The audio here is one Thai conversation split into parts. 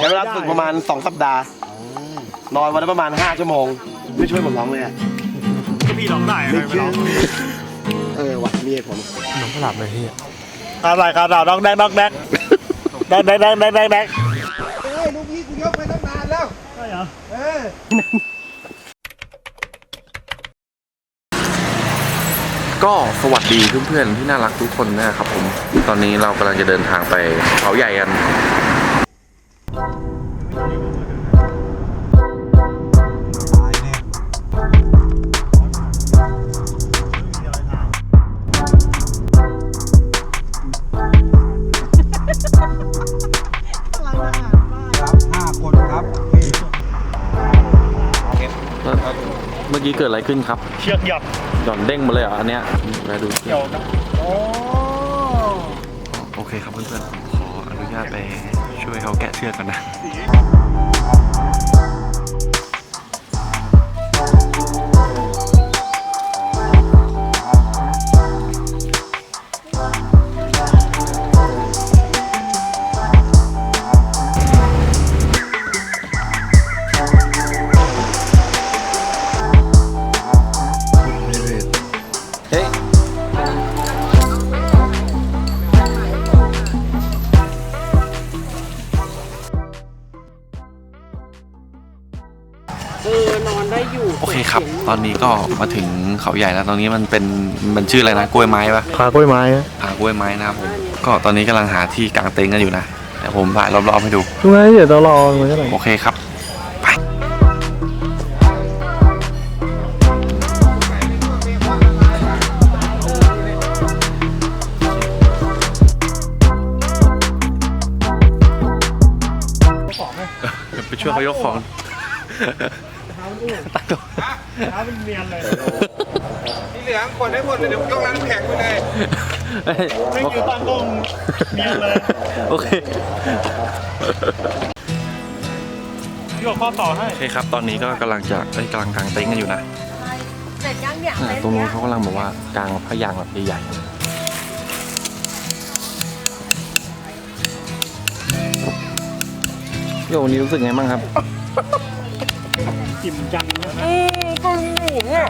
ใช้เวลาฝึกประมาณ 2 สัปดาห์ นอนวันละประมาณ 5 ชั่วโมง ไม่ช่วยผมร้องเลยอะก็พี่ร้องได้อะไม่ร้องเออว่ะมีเหตุผลน้องหลับเลยพี่อะไรครับเราน้องแดกน้องแดกแดกแดกแดกแดกแดกแดกเฮ้ยลูกพี่กูยกไปตั้งนานแล้วใช่เหรอเออก็สวัสดีเพื่อนๆที่น่ารักทุกคนนะครับผม ตอนนี้เรากำลังจะเดินทางไปเขาใหญ่กัน เมื่อกี้เกิดอะไรขึ้นครับ เชือกหยับหย่อนเด้งมาเลยเหรออันเนี้ยไปดูเกี่ยวนะโอ้ โอเคครับเพื่อนๆ ขออนุญาตไปช่วย เขาแกะเชือกกันนะ โอเคครับ ตอนนี้ก็มาถึงเขาใหญ่แล้วตรงนี้มันเป็นมันชื่ออะไรนะกล้วยไม้ปะขากล้วยไม้อ่ากล้วยไม้นะครับผมก็ตอนนี้กำลังหาที่กางเต็นท์กันอยู่นะเดี๋ยวผมถ่ายรอบๆให้ดูทำไมเดี๋ยวเรารอมันก็ได้โอเคครับไปไปช่วยเขายกของท้า เป็นเนียนเลยเหลืองคนให้หมดเลยเดี๋ยวต้องร้านแข็งไปเลยไม่ยืนตั้งกล้องเนียนเลย โอเคพี่บอกข้อต่อให้โอเคครับ ตอนนี้ก็กำลังจะเอ้ยกำลังกางเต็นท์กันอยู่นะเสร็จยังเนี่ยอ่าตรงนู้นเขากำลังบอกว่ากางพยางแบบใหญ่ๆโยวันนี้รู้สึกไงบ้างครับ จิ้มจังนะอืมก็หมูเนี่ย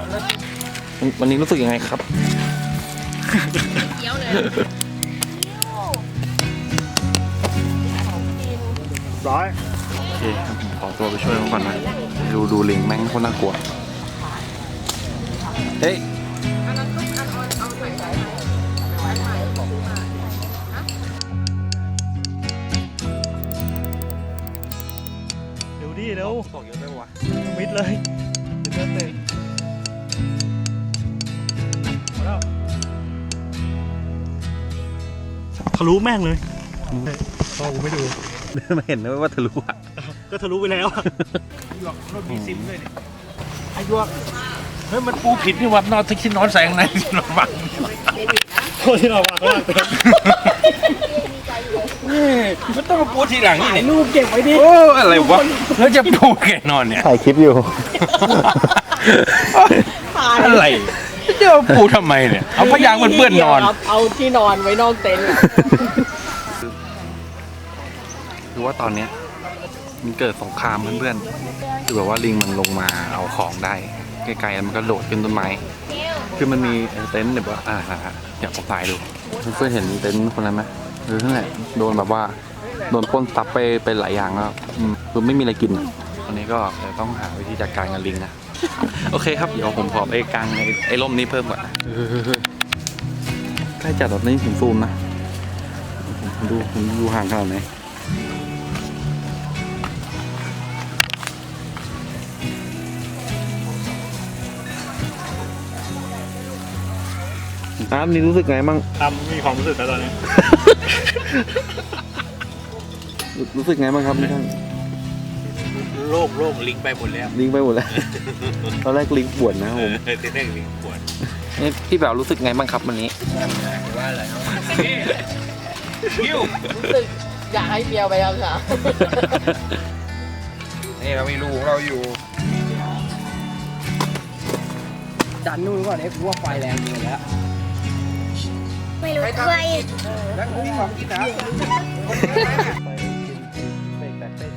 วันวันนี้รู้สึกยังไงครับเกี้ยวเลยร้อยโอเคครับผมขอตัวไปช่วยเขาก่อนนะดูดูลิงแม่งโคนน่ากลัวเฮ้ยเดี๋ยวดิเร็วบอก เยอะไปวะมิดเลยเดี๋ยวเดินเตะเอาแล้วทะลุแม่งเลยพ่อกูไม่ดูไม่เห็นนะว่าทะลุอะ ก็ทะลุไปแล้วอะรถมีซิมด้วยเนี่ยไอ้ยวกเฮ้ยมันปูผิดนี่หวัดนอนที่นอนแสงในนอนบัง โคตรที่เราวางก็ลากไปแล้วนี่มันต้องมาปูทีหลังนี่เนี่ยรูปเก็บไว้ดิโอ้อะไรวะแล้วจะปูแกนอนเนี่ย ถ่ายคลิปอยู่ อะไรจะเอาปูทำไมเนี่ย เอาพยางค์มันเปื้อนนอนครับเอาที่นอนไว้นอกเต็นท์อะคือว่าตอนเนี้ยมันเกิดสงครามเพื่อนๆคือแบบว่าลิงมันลงมาเอาของได้ ไกลๆมันก็โดดขึ้นต้นไม้ คือมันมีเต็นท์แบบว่าอ่าเดี๋ยวผมถ่ายดูเพื่อนเห็นเต็นท์คนนั้นไหมหรือนั่นแหละโดนแบบว่าโดนป้นทรัพย์ไปไปหลายอย่างแล้วคือไม่มีอะไรกินอะตอนนี้ก็ต้องหาวิธีจัดการกับลิงนะ โอเคครับ เดี๋ยวผมขอไปกางไอ้ไอ้ร่มนี้เพิ่มก่อนนะใกล้จัดแบบนี้ผมซูมนะ ผมดูผมดูห่างขนาดไหน น้ำนี่รู้สึกไงบ้างทำมีความรู้สึกแล้วตอนนี้ รู้สึกไงบ้างครับพี่ท่านโลกโลกลิงไปหมดแล้วลิงไปหมดแล้ว ตอนแรกลิงปวดนะครับผม เออที่แรกลิงปวดนี่พี่แบบรู้สึกไงบ้างครับวันนี้ ว่าอะไรคิวรู้สึกอยากให้เมียไปยังค่ะ นี่เรามีรูของเราอยู่ ดันนู่นก่อนเอ็กซ์ว่าไฟแรงเกินแล้ว ไม่รู้ถ้วยแล้วมีของกินนะไปกินเบรกแตกเส้นเ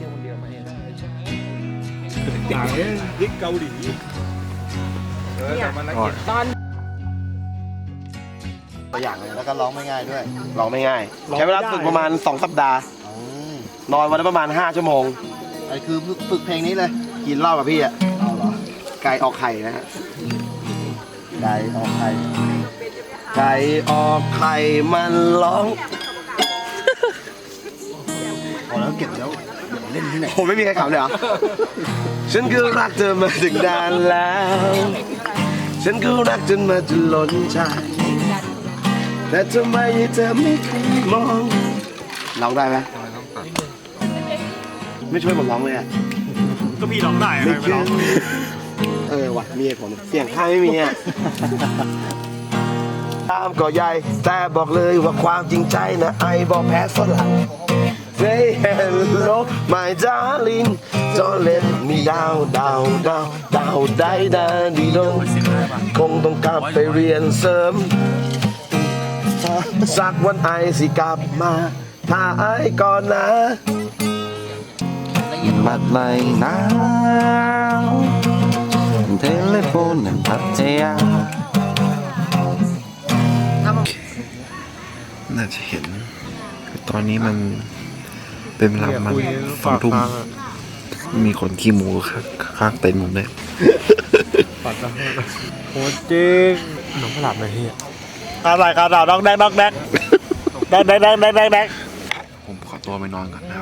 พริกเกาหลีตัวอย่างเลยแล้วก็ร้องไม่ง่ายด้วย ร้องไม่ง่าย ใช้เวลาฝึกประมาณ 2 สัปดาห์นอนวันละประมาณ 5 ชั่วโมงไอ้คือฝึกเพลงนี้เลย กินเหล้ากับพี่อะเอาเหรอไก่ออกไข่นะฮะไก่ออกไข่ ไก่ออกไข่มันร้อง พอแล้วเก็บแล้วเดี๋ยวเล่นที่ไหน ผมไม่มีใครขำเลยเหรอ ฉันก็รักเธอมาถึงนานแล้ว ฉันก็รักจนมาจนล้นใจ แต่ทำไมเธอไม่เคยมองร้องได้ไหมไม่ช่วยผมร้องเลยอะ ก็พี่ร้องได้อะไม่ไม่เชื่ร้ออง เออว่ะมีเหตุผลเสียงข้างไม่มีอะตามก็ใหญ่ แต่บอกเลยว่าความจริงใจนะไอบอกแพ้ฝรั่ง Say hello my darling Don't let me down down down down ได้ด้ดีลคงต้องกลับไปเรียนเสริม สักวันไอสิกลับมา ถ้าไอก่อนนะมัดไหลหนาวเทเลโฟนพัทยา น่าจะเห็นคือตอนนี้มันเป็นเวลาประมันสองทุ่มมีคนขี้หมูข้างข้างเต็นท์ผมเลยโหจริงน้องหลับเลยพี่ขาดไหลขาดดาวน้องแดกน้องแดกแดกแดกแดกแดกแดกแดกผมขอตัวไปนอนก่อนนะ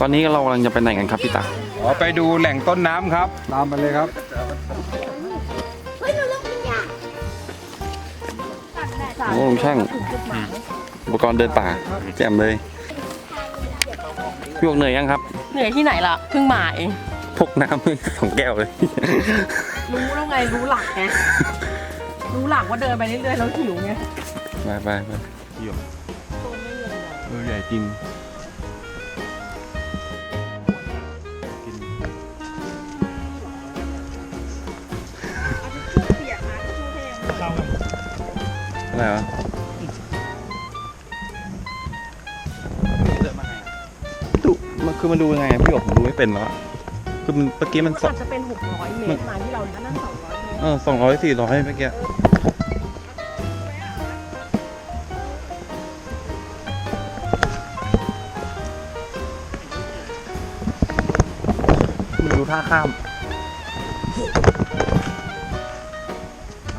ตอนนี้เรากำลังจะไปไหนกันครับพี่ตาขอไปดูแหล่งต้นน้ำครับ ตามไปเลยครับโอ้ลุงช่างอุปกรณ์เดินป่าแจ่มเลยพี่บอกเหนื่อยยังครับ เหนื่อยที่ไหนล่ะเพิ่งมาเอง พกน้ำ สองแก้วเลย รู้แล้วไงรู้หลักไงรู้หลักว่าเดินไปเรื่อยๆแล้วหิวไงไปไปไปเออใหญ่จริง อะไรวะดูมันคือมันดูยังไงอะพี่บอกผมดูไม่เป็นแล้วอะคือมันเมื่อกี้มันสอาจจะเป็น600เมตรมาที่เรานั่น200เมตร เออสองร้อยสี่ร้อยเมื่อกี้มันดูท่าข้าม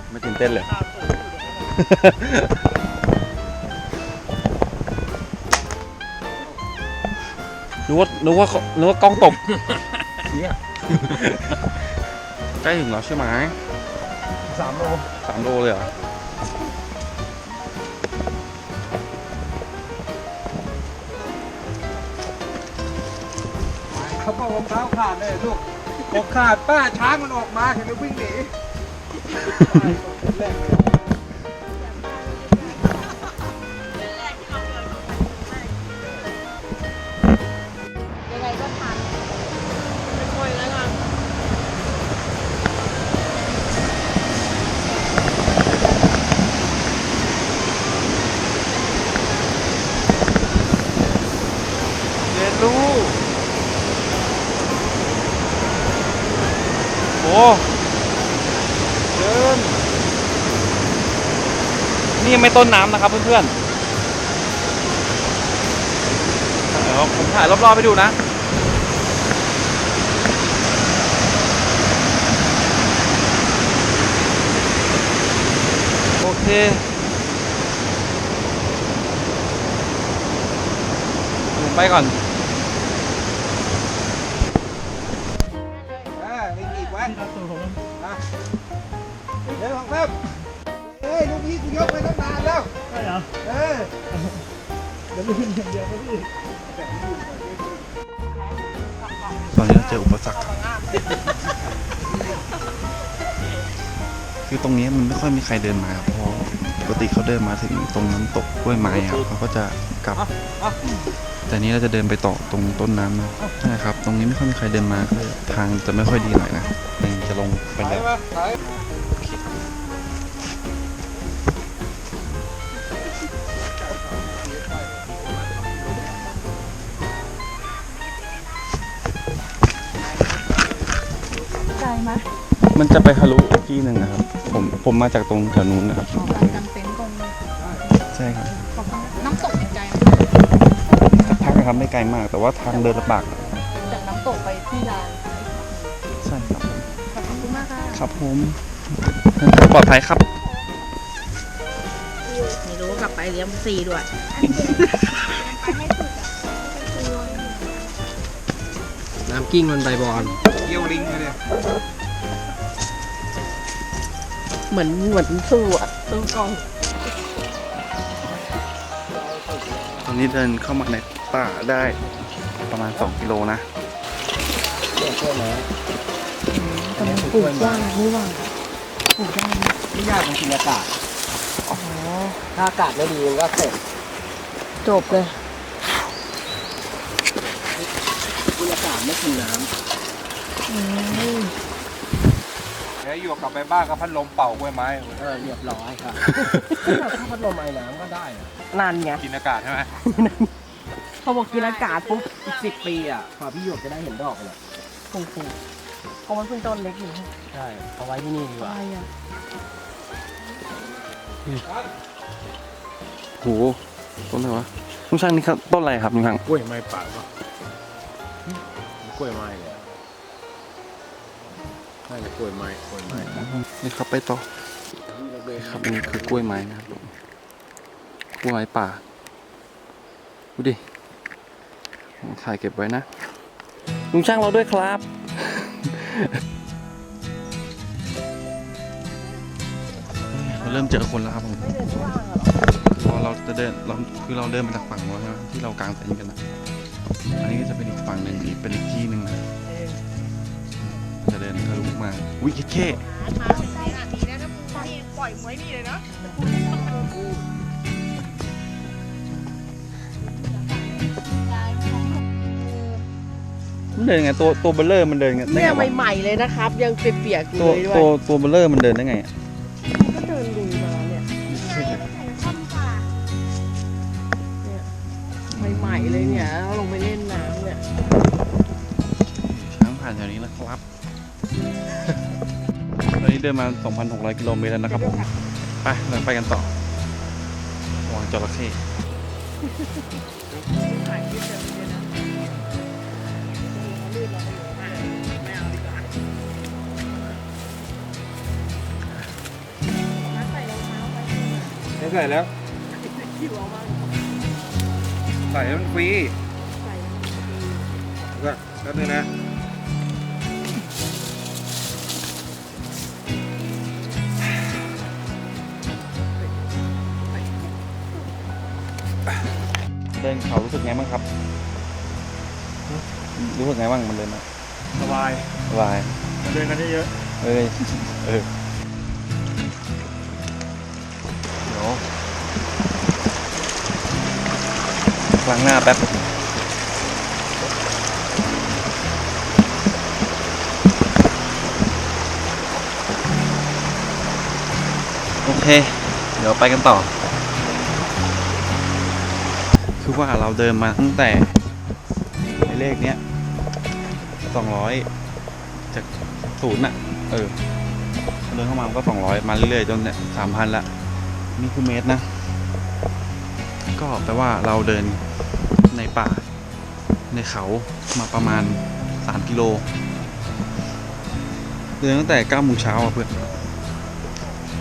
ไม่ตื่นเต้นเลย นึกว่านึกว่านึกว่ากล้องตบเนี่ยใกล้ถึงแล้วใช่ไหมสามโลสามโลเลยเหรอเขาบอกรองเท้าขาดเลยลูกบอกขาดป้าช้างมันออกมาเห็นแล้ววิ่งหนี นี่ยังไม่ต้นน้ำนะครับเพื่อนๆเดี๋ยวผมถ่ายรอบๆไปดูนะโอเคไปก่อน ตอนนี้เจออุปสรรค คือตรงนี้มันไม่ค่อยมีใครเดินมาครับเพราะปกติเขาเดินมาถึงตรงน้ำตกกล้วยไม้ครับเขาก็จะกลับ แต่นี้เราจะเดินไปต่อตรงต้นน้ำนะครับ ตรงนี้ไม่ค่อยมีใครเดินมาก็เลยทางจะไม่ค่อยดีหน่อยนะจะลงไปแล้ว มันจะไปทะลุอีกที่หนึ่งนะครับ ผมผมมาจากตรงแถวนู้นนะครับจำเป็นตรงใช่ครับน้ำตกในใจสักพักนะครับไม่ไกลมาก แต่ว่าทางเดินลำบากจากน้ำตกไปที่ลานใช่ครับ ขอบคุณมากค่ะครับผมเดินทางปลอดภัยครับ ไม่รู้กลับไปเลี้ยงฟรีด้วย น้ำกิ้งมันใบบอล เกี่ยวลิงเลย เหมือนเหมือนสู้อะสู้กล้อง ตอนนี้เดินเข้ามาในป่าได้ประมาณ 2 กิโลนะปลูกย่างนี่ว่าปลูกย่างไม่ยากตรงกินอากาศอ๋อถ้าอากาศไม่ดีมันก็เสร็จจบเลยกินอากาศไม่กินน้เดี๋ยวอยู่กลับไปบ้านก็พัดลมเป่ากล้วยไม้ำเออเรียบร้อยครับ ถ้าพัดลมไอ้น้ำก็ได้นะนานไงกินอากาศใช่ไหมเขาบอกกินอากาศปุ๊บอีกสิบปีอะกว่าพี่หยกจะได้เห็นดอกมันอะปลูกปลูกเพราะมันเพิ่งต้นเล็กอยู่ใช่เอาไว้ที่นี่ดีกว่า อะไรอะโหต้นอะไรวะลุงช่างนี่ครับต้นอะไรครับลุงช่างกล้วยไม้ป่าป่ะกล้วยไม้เลย ใช่กล้วยไม้กล้วยไม้นี่ครับไปต่อครับอันนี่คือกล้วยไม้นะครับผมกล้วยไม้ป่าดูดิผมถ่ายเก็บไว้นะลุงช่างเราด้วยครับเราเริ่มเจอคนแล้วครับผมพอเราจะเดินเราคือเราเดินมาจากฝั่งโน้นใช่ไหมที่เรากางเต็นท์กันนะอันนี้ก็จะเป็นอีกฝั่งหนึ่งอีกเป็นอีกที่หนึ่งนะจะเดิ นทะลุมาวิคิดเข้ปล่อยมวยนี่เลยเนาะมันเดินไงตัวตัวเบลเลอร์มันเดินไงได้เนี่ยไงวะใหม่ๆเลยนะครับ ยังเปียกๆอยู่ตัวเลยด้วตัวยตัวเบลเลอร์มันเดินได้ไงอะก็เดินลุยมาเนี่ยใหม่ๆเลยเนี่ยแล้วลงไปเล่นน้ำเนี่ยช้างผ่านแถวนี้นะครับ ตอนนี้เดินมา 2,600 กิโลเมตรแล้วนะครับผม ไปเราไปกันต่อวังจระเข้ใส่แล้วใส่ให้มันฟรีก็แป๊บนึงนะ ดินเขารู้สึกไงบ้างครับ รู้สึกไงบ้างมันเดินมาสบายสบายเดินกันเยอะเอ้ยเออเดี๋ยวล้างหน้าแป๊บโอเค เดี๋ยวไปกันต่อ ว่าเราเดินมาตั้งแต่ในเลขเนี้ยสองร้อยจากศูนย์อะเออเดินเข้ามามันก็สองร้อยมาเรื่อยๆจนเนี่ยสามพันละนี่คือเมตรนะ ก็แปลว่าเราเดินในป่า ในเขามาประมาณสามกิโล เดินตั้งแต่เก้าโมงเช้าอะเพื่อน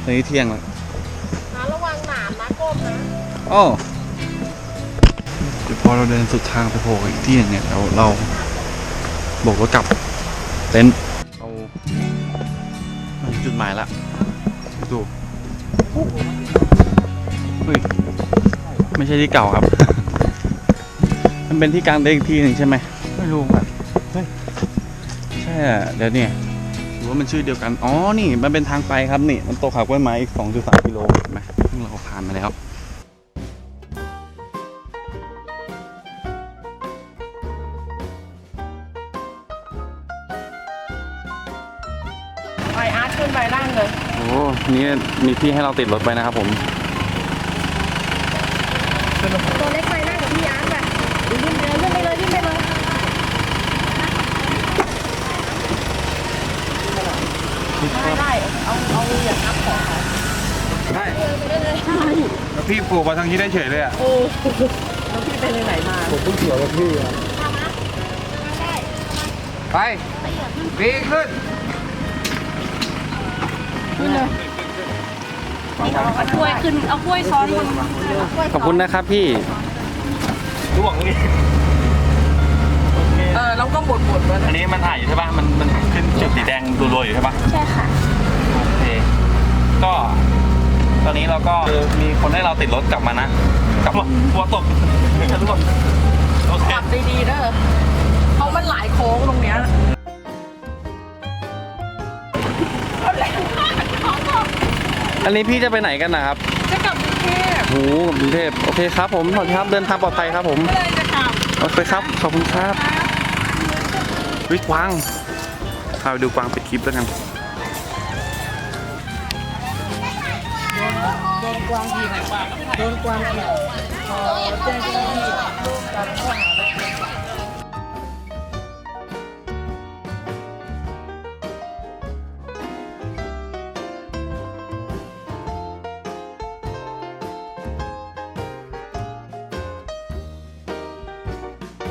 ตอนนี้เที่ยงแล้วนะระวังหนามนะก้มนะอ้อเดี๋ยวพ อเราเดินสุดทางไปโผล่อีกที่หนึ่งเนี่ยเราเราบอกว่ากลับเต็นท์เรามาถึงจุดหมายละดูเฮ้ยไม่ใช่ที่เก่าครับ มันเป็นที่กลางเต็นท์อีกที่หนึ่งใช่ไหมไม่รู้อะเฮ้ยใช่อะเดี๋ยวเนี่ยหรือว่ามันชื่อเดียวกัน อ๋อ นี่ มันเป็นทางไปครับนี่ มันโตขาก้วยไม้อีก 2.3 กิโลเห็นไหมซึ่งเราผ่านมาแล้ว มีที่ให้เราติดรถไปนะครับผม ตัวเล็กไปนั่งกับพี่อาร์ตแบบขึ้นไปเลยขึ้นไปเลยขึ้นไปเลยได้ได้เอาเอาอย่างนับของเขาได้แล้วพี่ปลูกมาทางนี้ได้เฉยเลยอะโอ้แล้วพี่ไปเลยไหนมาผมเพิ่งเกี่ยวกับพี่อะไปปีนขึ้นเอากล้วยขึ้นเอากล้วยซ้อนบนขอบคุณนะครับพี่เออแล้วก็บดบดๆมันอันนี้มันถ่ายอยู่ใช่ป่ะ มันมันขึ้นจุดสีแดงรัวๆอยู่ใช่ป่ะ ใช่ค่ะ โอเค ก็ ตอนนี้เราก็มีคนให้เราติดรถกลับมานะ กลับมาหัวตกจะร่วงโอเคขับดีๆเด้อเพราะมันหลายโค้งตรงเนี้ย อันนี้พี่จะไปไหนกันนะครับจะกลับกรุงเทพโอ้โหกรุงเทพโอเคครับผมขอบคุณครับเดินทางปลอดภัยครับผมก็เลยจะกลับโอเคครับขอบคุณครับวิกวางพาไปดูกวางปิดคลิปแล้วกันโดนกวางทีโดนกวางทีพอแจ้งเจ้าหน้าที่โดนการข้อหา